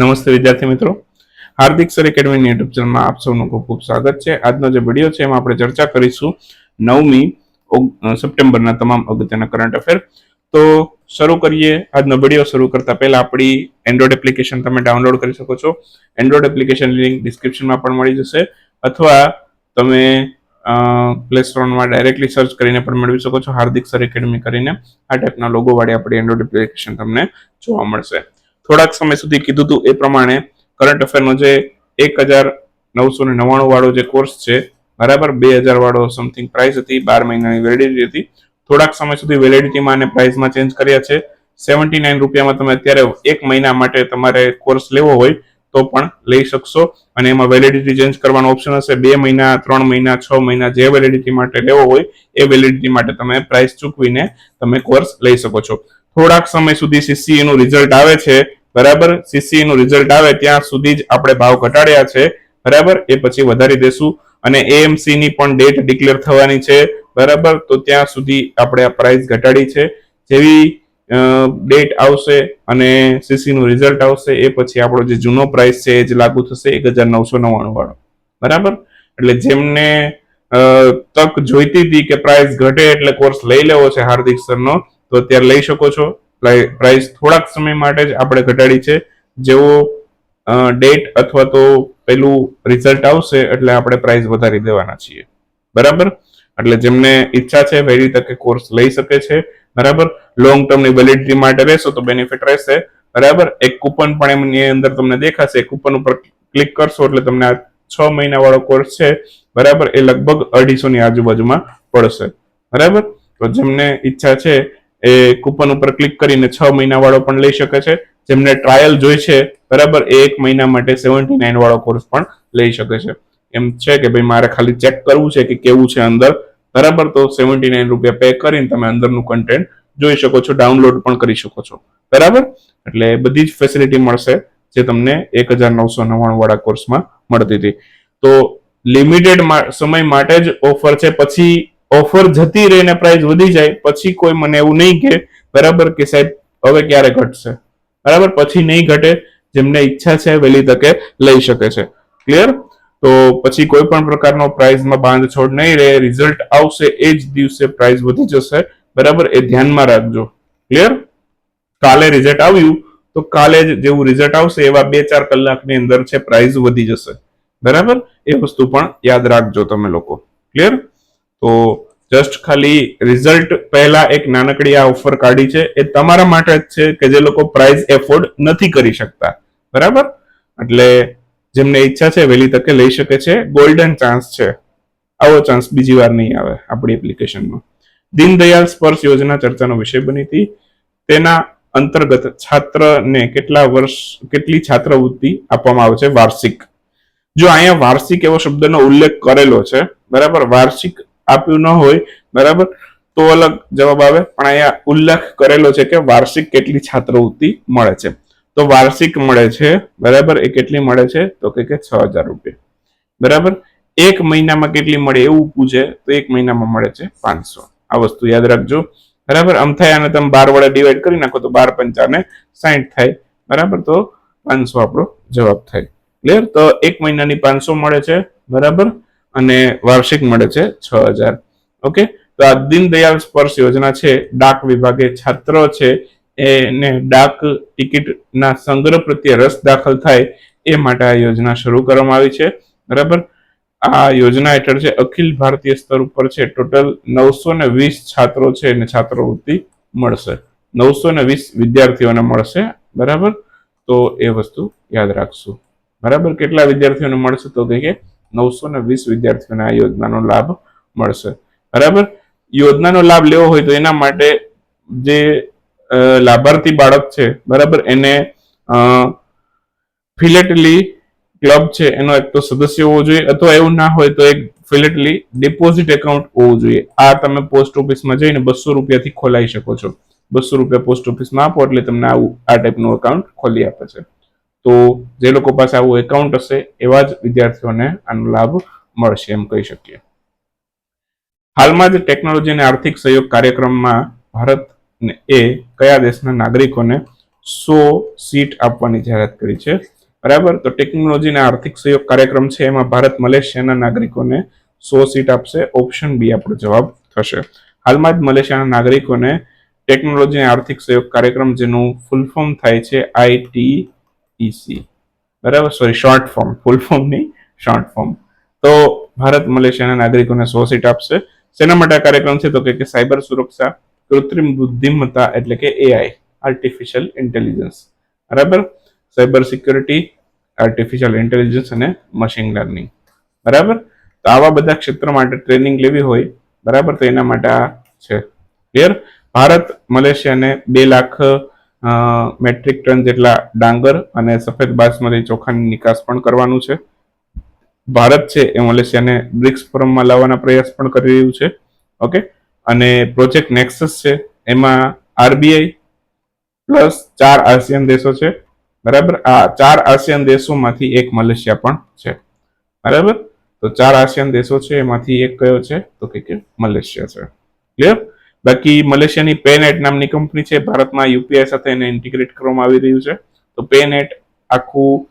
નમસ્તે વિદ્યાર્થી મિત્રો. હાર્દિક સર એકેડમીની યુટ્યુબ ચેનલમાં આપ સૌનું ખૂબ ખૂબ સ્વાગત છે. આજનો જે વીડિયો છે એમાં આપણે ચર્ચા કરીશું નવમી સપ્ટેમ્બરના તમામ અગત્યના કરંટ અફેર તો શરૂ કરીએ. આજનો વીડિયો શરૂ કરતા પહેલા આપણી એન્ડ્રોઇડ એપ્લિકેશન તમે ડાઉનલોડ કરી શકો છો. એન્ડ્રોઇડ એપ્લિકેશન લિંક ડિસ્ક્રિપ્શનમાં પણ મળી જશે. અથવા તમે પ્લે સ્ટોરમાં ડાયરેક્ટલી સર્ચ કરીને પણ મેળવી શકો છો. હાર્દિક સર એકેડમી કરીને. આ ટાઈપના લોગો વાળી આપણી એન્ડ્રોઇડ એપ્લિકેશન તમને જોવા મળશે. થોડાક સમય સુધી કીધું હતું એ પ્રમાણે કરંટ અફેરનો જે એક હજાર નવસો ને નવ્વાણું વાળો જે કોર્સ છે, બરાબર, બે હજાર વાળો સમથિંગ પ્રાઇસ હતી, બાર મહિનાની વેલિડિટી હતી. થોડાક સમય સુધી વેલિડિટીમાં અને પ્રાઇસમાં ચેન્જ કર્યા છે. સેવન્ટી નાઇન રૂપિયામાં તમે અત્યારે એક મહિના માટે તમારે કોર્સ લેવો હોય તો પણ લઈ શકશો અને એમાં વેલિડિટી ચેન્જ કરવાનો ઓપ્શન હશે. બે મહિના, ત્રણ મહિના, છ મહિના જે વેલિડિટી માટે લેવો હોય, એ વેલિડિટી માટે તમે પ્રાઇસ ચૂકવીને તમે કોર્સ લઈ શકો છો. થોડાક સમય સુધી સીસીઈ નું રિઝલ્ટ આવે છે બરાબર? સીસી નું રિઝલ્ટ આવે ત્યાં સુધી જ આપણે ભાવ ઘટાડ્યા છે. બરાબર? એ પછી વધારી દેશું. અને એએમસી ની પણ ડેટ ડિક્લેર થવાની છે. બરાબર? તો ત્યાં સુધી આપણે આ પ્રાઇસ ઘટાડી છે. જેવી ડેટ આવશે અને સીસી નું રિઝલ્ટ આવશે, એ પછી આપણો જે જૂનો પ્રાઇસ છે, એ જ લાગુ થશે. એક હજાર નવસો નવ્વાણું વાળો. બરાબર? એટલે જેમને તક જોઈતી હતી કે પ્રાઇસ ઘટે એટલે કોર્સ લઈ લેવો છે હાર્દિક સરનો તો અત્યારે લઈ શકો છો. પ્રાઇસ થોડાક સમય માટે જ આપણે ઘટાડી છે. જેવો ડેટ અથવા તો પેલું રિઝલ્ટ આવશે એટલે આપણે પ્રાઇસ વધારી દેવાના છીએ. બરાબર? એટલે જેમને ઈચ્છા છે વહેલી તકે કોર્સ લઈ શકે છે. બરાબર? લોંગ ટર્મની વેલિડિટી માટે રહેશો તો બેનિફિટ રહેશે. બરાબર? એક કૂપન પણ એમની અંદર તમને દેખાશે. કૂપન ઉપર ક્લિક કરશો એટલે તમને આ છ મહિના વાળો કોર્સ છે. બરાબર? એ લગભગ અઢીસો ની આજુબાજુમાં પડશે. બરાબર? તો જેમને ઈચ્છા છે એ કૂપન ઉપર ક્લિક કરીને છ મહિના વાળો પણ લઈ શકે છે. જેમને ટ્રાયલ જોઈ છે, બરાબર એક મહિના માટે સેવન્ટી નાઇન વાળો કોર્સ પણ લઈ શકે છે. એમ છે કે ભાઈ મારે ખાલી ચેક કરવું છે કે કેવું છે અંદર. બરાબર, તો સેવન્ટી નાઇન રૂપિયા પે કરીને તમે અંદરનું કન્ટેન્ટ જોઈ શકો છો ડાઉનલોડ પણ કરી શકો છો. બરાબર? એટલે બધી જ ફેસિલિટી મળશે જે તમને એક હજાર નવસો નવ્વાણું વાળા કોર્સમાં મળતી હતી. તો લિમિટેડ સમય માટે જ ઓફર છે. પછી ઓફર જતી રહીને પ્રાઇસ વધી જાય, પછી કોઈ મને એવું નહીં કે, બરાબર કે સાહેબ, હવે ક્યારે ઘટશે? બરાબર? પછી નહીં ઘટે, જેમને ઈચ્છા છે વહેલી તકે લઈ શકે છે. ક્લિયર તો પછી કોઈ પણ પ્રકારનો પ્રાઇઝમાં બાંધછોડ નહીં રહે રિઝલ્ટ આવશે એ જ દિવસે પ્રાઇઝ વધી જશે. બરાબર? એ ધ્યાનમાં રાખજો. ક્લિયર કાલે રિઝલ્ટ આવ્યું, તો કાલે જ જેવું રિઝલ્ટ આવશે, એવા બે ચાર કલાકની અંદર છે પ્રાઇઝ વધી જશે. બરાબર? એ વસ્તુ પણ યાદ રાખજો તમે લોકો. ક્લિયર તો જસ્ટ ખાલી રિઝલ્ટ પહેલા એક નાનકડી આ ઓફર કાઢી છે. એ તમારા માટે જ છે કે જે લોકો પ્રાઇઝ એફોર્ડ નથી કરી શકતા. બરાબર? એટલે જેમને ઈચ્છા છે વહેલી તકે લઈ શકે છે. ગોલ્ડન ચાન્સ છે. આવો ચાન્સ બીજી વાર નહીં આવે આપણી એપ્લિકેશનમાં દીનદયાળ સ્પર્શ યોજના ચર્ચાનો વિષય બની હતી. તેના અંતર્ગત છાત્રને કેટલા વર્ષ, કેટલી છાત્રવૃત્તિ આપવામાં આવે છે? વાર્ષિક. જો અહીંયા વાર્ષિક એવો શબ્દનો ઉલ્લેખ કરેલો છે, બરાબર? વાર્ષિક આપ્યું ન હોય, બરાબર? તો અલગ જવાબ આવે. પણ અહીંયા ઉલ્લેખ કરેલો છે કે વાર્ષિક કેટલી છાત્રવૃત્તિ મળે છે. તો વાર્ષિક મળે છે, બરાબર? એ કેટલી મળે છે? તો કે છ હજાર રૂપિયા. બરાબર? એક મહિનામાં કેટલી મળે એવું પૂછે, તો એક મહિનામાં મળે છે પાંચસો. આ વસ્તુ યાદ રાખજો. બરાબર? આમ થાય અને તમે બાર વડે ડિવાઈડ કરી નાખો તો બાર પંચાને સાઈઠ થાય. બરાબર? તો પાંચસો આપણો જવાબ થાય. ક્લિયર તો એક મહિનાની પાંચસો મળે છે. બરાબર? અને વાર્ષિક મળે છે છ હજાર. ઓકે? તો આ દીનદયાળ સ્પર્શ યોજના છે, ડાક વિભાગે છાત્રો છે, એને ડાક ટિકિટના સંગ્રહ પ્રત્યે રસ દાખલ થાય એ માટે આ યોજના શરૂ કરવામાં આવી છે. બરાબર? આ યોજના હેઠળ છે, અખિલ ભારતીય સ્તર ઉપર છે, ટોટલ નવસો ને વીસ છાત્રો છે, એને છાત્રવૃત્તિ મળશે. નવસો ને વીસ વિદ્યાર્થીઓને મળશે, બરાબર? તો એ વસ્તુ યાદ રાખશું. બરાબર? કેટલા વિદ્યાર્થીઓને મળશે તો કે નવસો ને વીસ વિદ્યાર્થીઓને આ યોજનાનો લાભ મળશે. બરાબર? યોજનાનો લાભ લેવો હોય તો એના માટે જે લાભાર્થી બાળક છે, બરાબર? એને ફિલેટલી ક્લબ છે, એનો એક તો સદસ્ય હોવો જોઈએ, અથવા એવું ના હોય તો એક ફિલેટલી ડિપોઝિટ એકાઉન્ટ હોવું જોઈએ. આ તમે પોસ્ટ ઓફિસમાં જઈને બસો રૂપિયાથી ખોલાવી શકો છો. બસો રૂપિયા પોસ્ટ ઓફિસમાં આપો એટલે તમને આવું, આ ટાઈપનું એકાઉન્ટ ખોલી આપે છે. તો જે લોકો પાસે આવું એકાઉન્ટ હશે, એવા જ વિદ્યાર્થીઓને આનો લાભ મળશે એમ કહી શકીએ. હાલમાં જ ટેકનોલોજી અને આર્થિક સહયોગ કાર્યક્રમમાં ભારત એ કયા દેશના નાગરિકોને સો સીટ આપવાની જાહેરાત કરી છે. બરાબર? તો ટેકનોલોજી અને આર્થિક સહયોગ કાર્યક્રમ છે, એમાં ભારત મલેશિયાના નાગરિકોને સો સીટ આપશે. ઓપ્શન બી આપણો જવાબ થશે. હાલમાં જ મલેશિયાના નાગરિકોને ટેકનોલોજી અને આર્થિક સહયોગ કાર્યક્રમ જેનું ફૂલ ફોર્મ થાય છે આઈટીઈસી બરાબર? Sorry short form full form નહીં શોર્ટ ફોર્મ તો ભારત મલેશિયાના નાગરિકોને સો સીટ આપશે. શેના માટે આ કાર્યક્રમ છે? તો કે સાયબર સુરક્ષા, કૃત્રિમ બુદ્ધિમત્તા એટલે કે એઆઈ આર્ટિફિશિયલ ઇન્ટેલિજન્સ બરાબર? સાયબર સિક્યોરિટી આર્ટિફિશિયલ ઇન્ટેલિજન્સ અને મશીન લર્નિંગ બરાબર? તો આવા બધા ક્ષેત્ર માટે ટ્રેનિંગ લેવી હોય, બરાબર? તો એના માટે આ છે. ક્લિયર ભારત મલેશિયાને બે લાખ મેટ્રિક ટન જેટલા ડાંગર અને સફેદ બાસમતી ચોખાની નિકાસ પણ કરવાનું છે. ભારત છે એ મલેશિયાને બ્રિક્સ ફોરમમાં લાવવાના પ્રયાસ પણ કરી રહ્યું છે. ઓકે? અને પ્રોજેક્ટ નેક્સસ છે, એમાં આરબીઆઈ પ્લસ ચાર આસિયન દેશો છે. બરાબર? આ ચાર આસિયન દેશોમાંથી એક મલેશિયા પણ છે. બરાબર? તો ચાર આસિયન દેશો છે, એમાંથી એક કયો છે? તો કે મલેશિયા છે. ક્લિયર? બાકી મલેશિયાની પેનેટ નામની કંપની છે. ભારતમાં યુપીઆઈ સાથે એને ઇન્ટિગ્રેટ કરવામાં આવી રહ્યું છે. તો પેનેટ આખું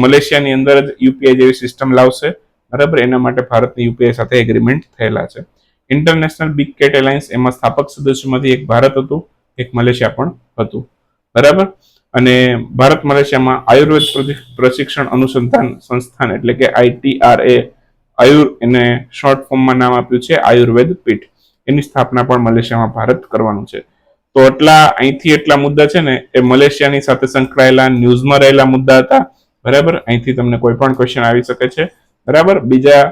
મલેશિયાની અંદર જ યુપીઆઈ જેવી સિસ્ટમ લાવશે. બરાબર? એના માટે ભારતની યુપીઆઈ સાથે એગ્રીમેન્ટ થયેલા છે. ઇન્ટરનેશનલ બિગ કેટ એલાયન્સ એમાં સ્થાપક સદસ્યોમાંથી એક ભારત હતું, એક મલેશિયા પણ હતું. બરાબર? અને ભારત મલેશિયામાં આયુર્વેદ પ્રશિ- પ્રશિક્ષણ અનુસંધાન સંસ્થાન એટલે કે આઈટીઆરએ આયુર એને શોર્ટ ફોર્મમાં નામ આપ્યું છે, આયુર્વેદ પીઠ. એની સ્થાપના પણ મલેશિયામાં ભારત કરવાનું છે. તો એટલા અહીંથી એટલા મુદ્દા છે ને, એ મલેશિયાની સાથે સંકળાયેલા ન્યૂઝમાં રહેલા મુદ્દા હતા. બરાબર? અહીંથી તમને કોઈ પણ ક્વેશ્ચન આવી શકે છે. બરાબર? બીજા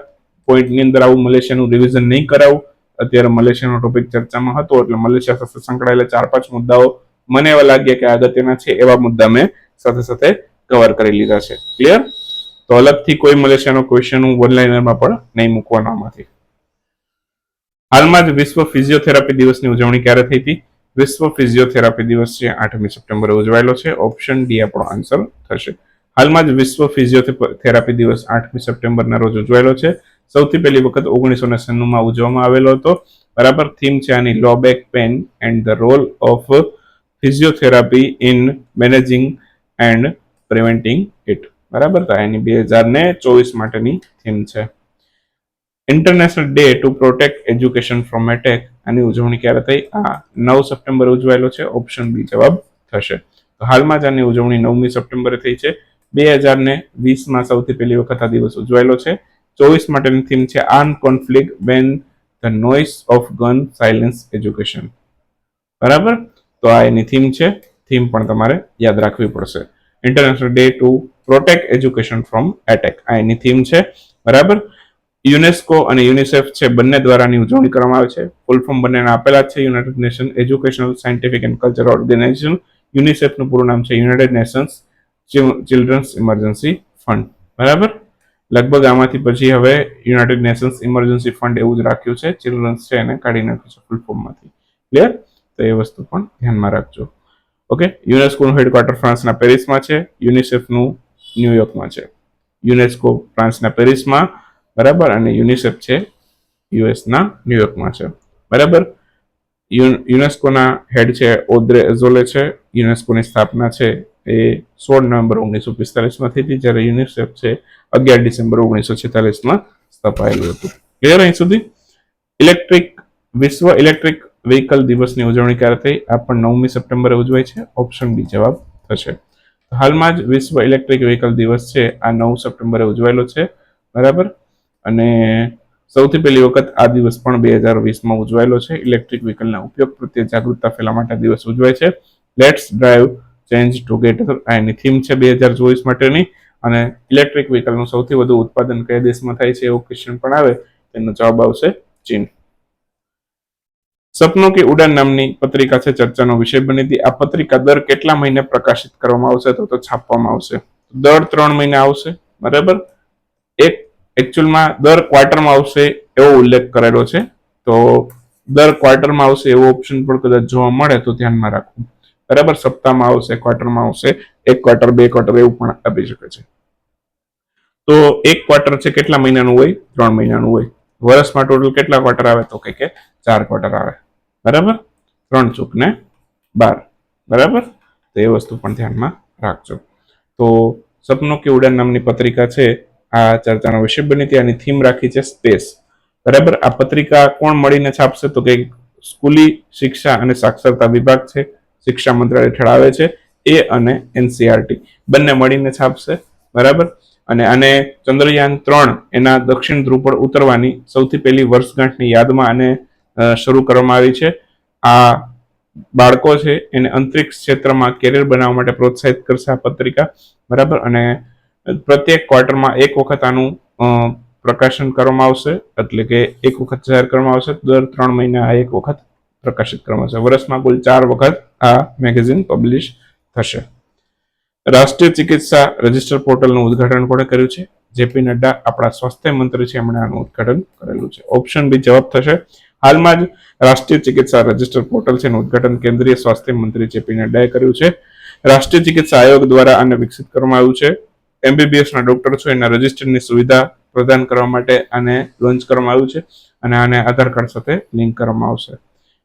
પોઈન્ટની અંદર આવું મલેશિયાનું રિવિઝન નહીં કરાવું. અત્યારે મલેશિયાનો ટોપિક ચર્ચામાં હતો, એટલે મલેશિયા સાથે સંકળાયેલા ચાર પાંચ મુદ્દાઓ મને એવા લાગ્યા કે અગત્યના છે, એવા મુદ્દા મેં સાથે સાથે કવર કરી લીધા છે. ક્લિયર તો અલગથી કોઈ મલેશિયાનો ક્વેશ્ચન હું ઓનલાઈનરમાં પણ નહીં મૂકવાનો આમાંથી. હાલમાં જ વિશ્વ ફિઝિયોથેરાપી દિવસની ઉજવણી ક્યારે થઈ હતી? વિશ્વ ફિઝિયોથેરાપી દિવસ છે, આઠમી સપ્ટેમ્બરે ઉજવાયેલો છે. ઓપ્શન ડી આપણો આન્સર થશે. હાલમાં જ વિશ્વ ફિઝિયોથેરાપી દિવસ આઠમી સપ્ટેમ્બરના રોજ ઉજવાયેલો છે. સૌથી પહેલી વખત ઓગણીસો ને સન્નુમાં ઉજવવામાં આવેલો હતો. બરાબર થીમ છે આની low back pain and the role of physiotherapy in managing and preventing it. બરાબર? તો એની બે હજાર ને ચોવીસ માટેની થીમ છે. International day to protect education from attack આની ઉજવણી ક્યારે થઈ? આ નવ સપ્ટેમ્બર ઉજવાયેલો છે. ઓપ્શન બી જવાબ થશે. તો હાલમાં જ આની ઉજવણી નવમી સપ્ટેમ્બરે થઈ છે. બે હજાર ને વીસમાં સૌથી પહેલી વખત આ દિવસ ઉજવાયેલો છે. ચોવીસ માટેની થીમ છે arm conflict when the noise of gun silence education બરાબર? તો આ એની થીમ છે. થીમ પણ તમારે યાદ રાખવી પડશે. International day to protect education from attack આ એની થીમ છે. બરાબર? યુનેસ્કો અને યુનિસેફ છે, બંને દ્વારાની ઉજવણી કરવામાં આવે છે. ફૂલ ફોર્મ બંનેના આપેલા છે united nation educational scientific and cultural organization યુનિસેફનું પૂરું નામ છે united nations children's emergency fund બરાબર? લગભગ આમાંથી પછી હવે યુનાઇટેડ નેશન્સ ઇમરજન્સી ફંડ એવું જ રાખ્યું છે ચિલ્ડ્રન્સ છે એને કાઢી નાખ્યું છે ફૂલ ફોર્મમાંથી ક્લિયર તો એ વસ્તુ પણ ધ્યાનમાં રાખજો. ઓકે યુનેસ્કોનું હેડક્વાર્ટર ફ્રાન્સના પેરિસમાં છે, યુનિસેફનું ન્યુયોર્કમાં છે. યુનેસ્કો ફ્રાન્સના પેરિસમાં બરાબર? અને યુનિસેફ છે, યુએસના, ન્યુયોર્કમાં છે. બરાબર? યુનેસ્કોના હેડ છે, ઓદ્રે એઝોલે છે, યુનેસ્કોની સ્થાપના છે એ સોળ નવેમ્બર ઓગણીસો પિસ્તાલીસમાં થઈ હતી, જ્યારે યુનિસેફ છે અગિયાર ડિસેમ્બર ઓગણીસો છેતાલીસમાં સ્થપાયેલું હતું. ક્લિયર અહીં સુધી? ઇલેક્ટ્રિક વિશ્વ ઇલેક્ટ્રિક વ્હીકલ દિવસની ઉજવણી ક્યારે થઈ? આ પણ નવમી સપ્ટેમ્બરે ઉજવાય છે. ઓપ્શન બી જવાબ થશે. હાલમાં જ વિશ્વ ઇલેક્ટ્રિક વ્હીકલ દિવસ છે, આ નવ સપ્ટેમ્બરે ઉજવાયેલો છે. બરાબર? અને સૌથી પહેલી વખત આ દિવસ પણ બે હજાર વીસમાં ઉજવાયેલો છે. ઇલેક્ટ્રિક વ્હીકલના ઉપયોગ પ્રત્યે જાગૃતતા ફેલા માટે દિવસ ઉજવાય છે. લેટ્સ ડ્રાઈવ ચેન્જ ટુગેધર આ એની થીમ છે બે હજાર ચોવીસ માટેની. અને ઇલેક્ટ્રિક વ્હીકલનું સૌથી વધુ ઉત્પાદન કયા દેશમાં થાય છે એવો ક્વેશ્ચન પણ આવે, તેનો જવાબ આવશે ચીન. સપનો કે ઉડાન નામની પત્રિકા છે, ચર્ચાનો વિષય બની હતી. આ પત્રિકા દર કેટલા મહિને પ્રકાશિત કરવામાં આવશે તો તો છાપવામાં આવશે. દર ત્રણ મહિને આવશે, બરાબર? એકચ્યુઅલમાં દર ક્વાર્ટરમાં આવશે એવો ઉલ્લેખ કરેલો છે. તો દર ક્વાર્ટરમાં આવશે એવો ઓપ્શન પણ કદાચ જોવા મળે તો ધ્યાનમાં રાખવું. બરાબર? સપ્તાહમાં આવશે ક્વાર્ટરમાં આવશે, એક ક્વાર્ટર બે ક્વાર્ટર એવું પણ આપી શકે છે. તો એક ક્વાર્ટર છે કેટલા મહિનાનું હોય? ત્રણ મહિનાનું હોય. વર્ષમાં ટોટલ કેટલા ક્વાર્ટર આવે? તો કે ચાર ક્વાર્ટર આવે. બરાબર? ત્રણ ચૂક ને બાર. બરાબર? તો એ વસ્તુ પણ ધ્યાનમાં રાખજો. તો સપનો કે ઉડાન નામની પત્રિકા છે. આ ચર્ચાનો વિષય બની હતી. આની થીમ રાખી છે સ્પેસ. બરાબર? આ પત્રિકા કોણ મળીને છાપશે તો કે સ્કૂલી શિક્ષા અને સાક્ષરતા વિભાગ છે. શિક્ષા મંત્રાલય હેઠળ આવે છે. એ અને એનસીઆરટી બંને મળીને છાપશે. બરાબર? અને આને ચંદ્રયાન ત્રણ એના દક્ષિણ ધ્રુવ પર ઉતરવાની સૌથી પહેલી વર્ષગાંઠની યાદમાં આને શરૂ કરવામાં આવી છે. આ બાળકો છે એને અંતરિક્ષ ક્ષેત્રમાં કેરિયર બનાવવા માટે પ્રોત્સાહિત કરશે આ પત્રિકા. બરાબર? અને પ્રત્યેક ક્વાર્ટરમાં એક વખત આનું પ્રકાશન કરવામાં આવશે. એટલે કે એક વખત જાહેર કરવામાં આવશે. દર ત્રણ મહિના આ એક વખત પ્રકાશિત કરવામાં આવશે. વર્ષમાં કુલ ચાર વખત આ મેગેઝિન પબ્લિશ થશે. રાષ્ટ્રીય ચિકિત્સા રજિસ્ટર પોર્ટલનું ઉદ્ઘાટન કોણે કર્યું છે? જેપી નડ્ડા, આપણા સ્વાસ્થ્ય મંત્રી છે, એમણે આનું ઉદ્ઘાટન કરેલું છે. ઓપ્શન બી જવાબ થશે. હાલમાં જ રાષ્ટ્રીય ચિકિત્સા રજિસ્ટર પોર્ટલ છે, એનું ઉદઘાટન કેન્દ્રીય સ્વાસ્થ્ય મંત્રી જેપી નડ્ડાએ કર્યું છે. રાષ્ટ્રીય ચિકિત્સા આયોગ દ્વારા આને વિકસિત કરવામાં આવ્યું છે. એમબીબીએસ ના ડોક્ટર છે, એના રજિસ્ટરની સુવિધા પ્રદાન કરવા માટે આને લોન્ચ કરવામાં આવ્યું છે અને આને આધાર કાર્ડ સાથે લિંક કરવામાં આવશે.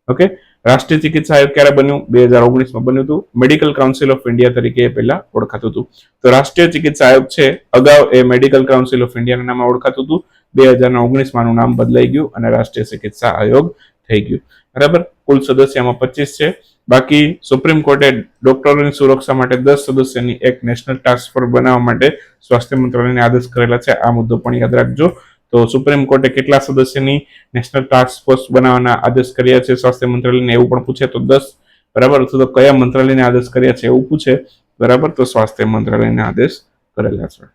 ઓકે રાષ્ટ્રીય ચિકિત્સા આયોગ ક્યારે બન્યું? બે હજાર ઓગણીસમાં બન્યું હતું. મેડિકલ કાઉન્સિલ ઓફ ઇન્ડિયા તરીકે એ પહેલા ઓળખાતું હતું. તો રાષ્ટ્રીય ચિકિત્સા આયોગ છે, અગાઉ એ મેડિકલ કાઉન્સિલ ઓફ ઇન્ડિયાના નામે ઓળખાતું હતું. બે હજાર ઓગણીસમાં નામ બદલાઈ ગયું અને રાષ્ટ્રીય ચિકિત્સા આયોગ થઈ ગયું. બરાબર? કુલ સદસ્યમાં પચીસ છે. બાકી સુપ્રીમ કોર્ટે ડોક્ટરોની સુરક્ષા માટે દસ સદસ્યની એક નેશનલ ટાસ્ક ફોર્સ બનાવવા માટે સ્વાસ્થ્ય મંત્રાલયને આદેશ કરેલા છે. આ મુદ્દો પણ યાદ રાખજો. તો સુપ્રીમ કોર્ટે કેટલા સદસ્યની નેશનલ ટાસ્ક ફોર્સ બનાવવાના આદેશ કર્યા છે? સ્વાસ્થ્ય મંત્રાલયને એવું પણ પૂછે તો દસ. બરાબર? તો કયા મંત્રાલયને આદેશ કર્યા છે એવું પૂછે. બરાબર? તો સ્વાસ્થ્ય મંત્રાલયને આદેશ કરેલા છે.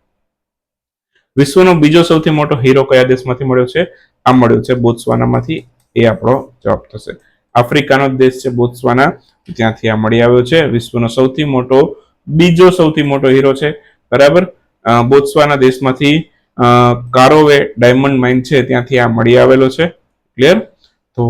વિશ્વનો બીજો સૌથી મોટો હીરો કયા દેશમાંથી મળ્યો છે? આ મળ્યો છે બોત્સવાનામાંથી. એ આપણો જવાબ થશે. આફ્રિકાનો દેશ છે બોત્સવાના. ત્યાંથી આ મળી આવ્યો છે. વિશ્વનો સૌથી મોટો, બીજો સૌથી મોટો હીરો છે. બરાબર? બોત્સવાના દેશમાંથી કારોવે ડાયમંડ માઇન છે. ત્યાંથી આ મળી આવેલો છે. ક્લિયર? તો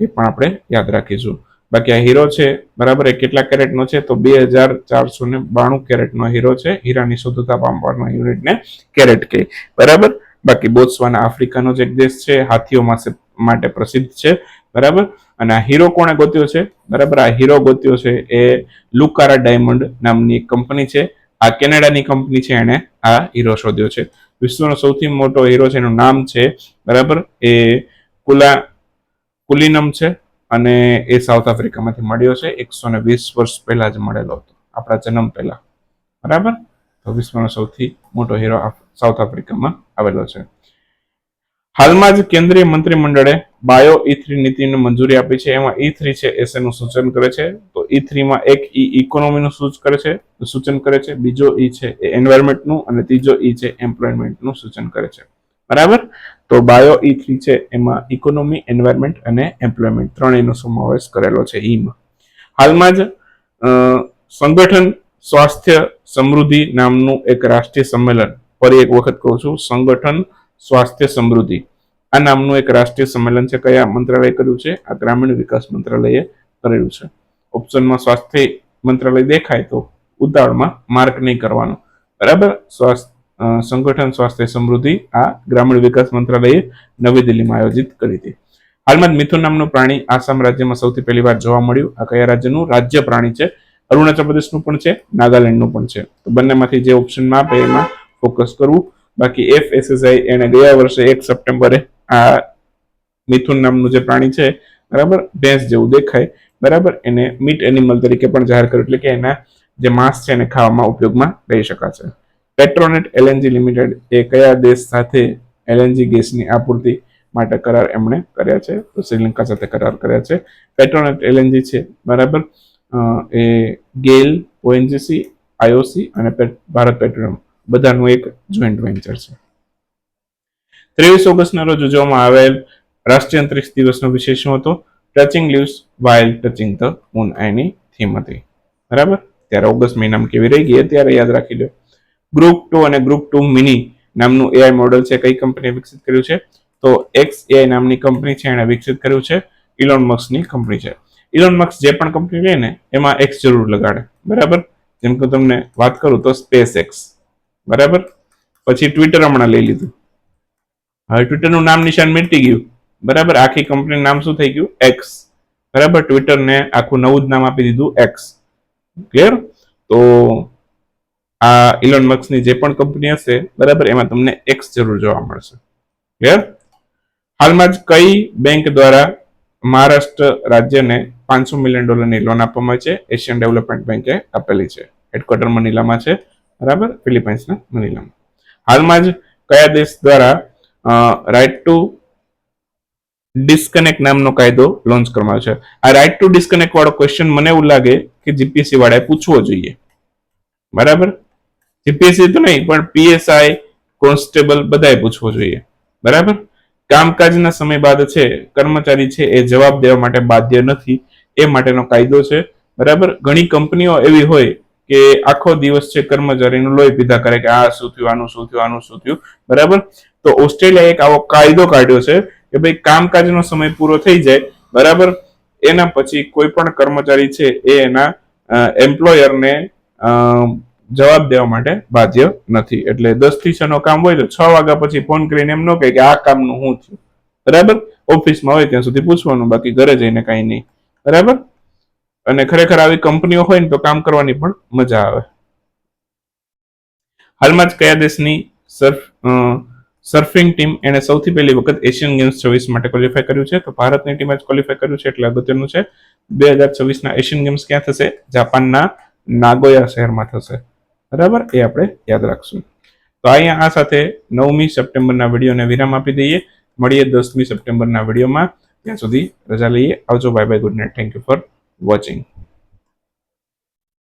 એ પણ આપણે યાદ રાખીશું. બાકી આ હીરો છે, બરાબર? એ કેટલા કેરેટનો છે? તો બે હજાર ચારસો ને બાણું કેરેટનો હીરો છે. હીરાની શુદ્ધતા પામવાના યુનિટને કેરેટ કહે. બરાબર? બાકી બોત્સવાના આફ્રિકાનો જ એક દેશ છે. હાથીઓ માટે પ્રસિદ્ધ છે. બરાબર? અને આ હીરો કોણે ગોત્યો છે? બરાબર, આ હીરો ગોત્યો છે એ લુકારા ડાયમંડ નામની એક કંપની છે. આ કેનેડાની કંપની છે, એણે આ હીરો શોધ્યો છે. વિશ્વનો સૌથી મોટો હીરો છે, એનું નામ છે, બરાબર, એ કુલા, કુલિનમ છે અને એ સાઉથ આફ્રિકામાંથી મળ્યો છે. એકસો ને વીસ વર્ષ પહેલા જ મળેલો હતો, આપણા જન્મ પહેલા. બરાબર? તો વિશ્વનો સૌથી મોટો હીરો સાઉથ આફ્રિકામાં આવેલો છે. હાલમાં જ કેન્દ્રીય મંત્રીમંડળે બાયો ઈ થ્રી નીતિને મંજૂરી આપી છે. એમાં ઈ થ્રી છે એસએનું સૂચન કરે છે. તો ઈ થ્રીમાં એક ઈ ઇકોનોમીનું સૂચ કરે છે, સૂચન કરે છે. બીજો ઈ છે, એ એન્વાયરમેન્ટનું અને ત્રીજો ઈ છે, એમ્પ્લોયમેન્ટનું સૂચન કરે છે. બરાબર? તો બાયો ઈ થ્રી છે, એમાં ઇકોનોમી, એન્વાયરમેન્ટ અને એમ્પ્લોયમેન્ટ ત્રણેયનો સમાવેશ કરેલો છે ઈમાં. હાલમાં જ સંગઠન સ્વાસ્થ્ય સમૃદ્ધિ નામનું એક રાષ્ટ્રીય સંમેલન ફરી એક વખત કહું છું. સંગઠન સ્વાસ્થ્ય સમૃદ્ધિ. આ નામનું એક રાષ્ટ્રીય સંમેલન છે, કયા મંત્રાલય કર્યું છે? આ ગ્રામીણ વિકાસ મંત્રાલયે કરેલું છે. ઓપ્શનમાં સ્વાસ્થ્ય મંત્રાલય દેખાય તો ઉતાવળમાં માર્ક નહીં કરવાનો. બરાબર? સ્વાસ્થ્ય સંગઠન સ્વાસ્થ્ય સમૃદ્ધિ આ ગ્રામીણ વિકાસ મંત્રાલયે નવી દિલ્હીમાં આયોજિત કરી હતી. હાલમાં જ મિથુન નામનું પ્રાણી આસામ રાજ્યમાં સૌથી પહેલી વાર જોવા મળ્યું. આ કયા રાજ્યનું? રાજ્ય પ્રાણી છે. અરુણાચલ પ્રદેશનું પણ છે, નાગાલેન્ડનું પણ છે. તો બંનેમાંથી જે ઓપ્શનમાં આપે એમાં ફોકસ કરવું બાકી એફ એસએસઆઈ એને ગયા વર્ષે એક સપ્ટેમ્બરે આ મિથુન નામનું જે પ્રાણી છે, બરાબર? ભેંસ જેવું દેખાય, બરાબર? એને મીટ એનિમલ તરીકે પણ જાહેર કર્યું, એટલે કે એના જે માંસ છે એને ખાવામાં ઉપયોગમાં લઈ શકાશે. પેટ્રોનેટ એલએનજી લિમિટેડ એ કયા દેશ સાથે એલએનજી ગેસની આપૂર્તિ માટે કરાર એમણે કર્યા છે? તો શ્રીલંકા સાથે કરાર કર્યા છે. પેટ્રોનેટ એલએનજી છે, બરાબર? એ ગેલ ઓએનજીસી આઈઓસી અને ભારત પેટ્રોલિયમ બધાનું એક જોઈન્ટ વેન્ચર છે. ત્રેવીસ ઓગસ્ટના રોજ ઉજવવામાં આવેલ રાષ્ટ્રીય અંતરિક્ષ દિવસનો વિશેષ હતો touching lives while touching the moon any theme હતી. બરાબર? ત્યારે ઓગસ્ટ મહિનામાં કેવી રહી ગઈ ત્યારે યાદ રાખી લો. ગ્રુપ ટુ અને ગ્રુપ ટુ મિની નામનું એઆઈ મોડેલ છે, કઈ કંપનીએ વિકસિત કર્યું છે? તો એક્સ એઆઈ નામની કંપની છે, એણે વિકસિત કર્યું છે ઇલોન મક્સની કંપની છે. ઇલોન મક્સ જે પણ કંપની લે ને, એમાં એક્સ જરૂર લગાડે. બરાબર? જેમ કે તમને વાત કરું તો સ્પેસ એક્સ બરાબર? પછી ટ્વિટર હમણાં લઈ લીધું. હવે ટ્વિટરનું નામ નિશાન મિટી ગયું. બરાબર? આખી કંપનીનું નામ શું થઈ ગયું? એક્સ બરાબર? ટ્વિટરને આખું નવું જ નામ આપી દીધું એક્સ ક્લિયર તો આ ઇલોન મક્સની જે પણ કંપની હશે, બરાબર? એમાં તમને એક્સ જરૂર જોવા મળશે. ક્લિયર હાલમાં જ કઈ બેંક દ્વારા મહારાષ્ટ્ર રાજ્યને પાંચસો મિલિયન ડોલરની લોન આપવામાં છે? એશિયન ડેવલપમેન્ટ બેંકે આપેલી છે. હેડક્વાર્ટર મનીલામાં છે. બરાબર? ફિલિપાઇન્સના મનીલામાં હાલમાં જ કયા દેશ દ્વારા રાઇટ ટુ ડિસ્કનેક્ટ નામનો કાયદો લોન્ચ કરવામાં છે? આ રાઇટ ટુ ડિસ્કનેક્ટ વાળો ક્વેશ્ચન મને એવું લાગે કે જીપીએસસી વાળાએ પૂછવો જોઈએ. બરાબર? જીપીએસસી તો નહીં, પણ પીએસઆઈ કોન્સ્ટેબલ બધાએ પૂછવો જોઈએ. બરાબર? કામકાજના સમય બાદ છે, કર્મચારી છે, એ જવાબ દેવા માટે બાધ્ય નથી. એ માટેનો કાયદો છે. બરાબર? ઘણી કંપનીઓ એવી હોય કે આખો દિવસ છે કર્મચારીનું લોહી પીધા કરે કે આ શું થયું, આનું શું થયું, આનું શું થયું, બરાબર? તો ઓસ્ટ્રેલિયા એક આવો કાયદો કાઢ્યો છે કે ભાઈ કામકાજનો સમય પૂરો થઈ જાય, બરાબર? એના પછી કોઈ પણ કર્મચારી છે એ એના એમ્પ્લોયરને જવાબ દેવા માટે બાધ્ય નથી. એટલે દસથી છ નો કામ હોય તો છ વાગ્યા પછી ફોન કરીને એમ ન કહે કે આ કામનું શું થયું બરાબર? ઓફિસમાં હોય ત્યાં સુધી પૂછવાનું, બાકી ઘરે જઈને કાંઈ નહીં. બરાબર? અને ખરેખર આવી કંપનીઓ હોય ને તો કામ કરવાની પણ મજા આવે. હાલમાં જ કયા દેશની સર્ફ સર્ફિંગ ટીમ એને સૌથી પહેલી વખત એશિયન ગેમ્સ છવ્વીસ માટે ક્વોલિફાય કર્યું છે. તો ભારતની ટીમે જ ક્વોલિફાય કર્યું છે એટલે અગત્યનું છે. બે હજાર છવ્વીસના એશિયન ગેમ્સ ક્યાં થશે? જાપાનના નાગોયા શહેરમાં થશે. બરાબર? એ આપણે યાદ રાખશું. તો અહીંયા આ સાથે નવમી સપ્ટેમ્બરના વિડીયોને વિરામ આપી દઈએ. મળીએ દસમી સપ્ટેમ્બરના વિડીયોમાં. ત્યાં સુધી રજા લઈએ. આવજો. Bye bye good night thank you for watching.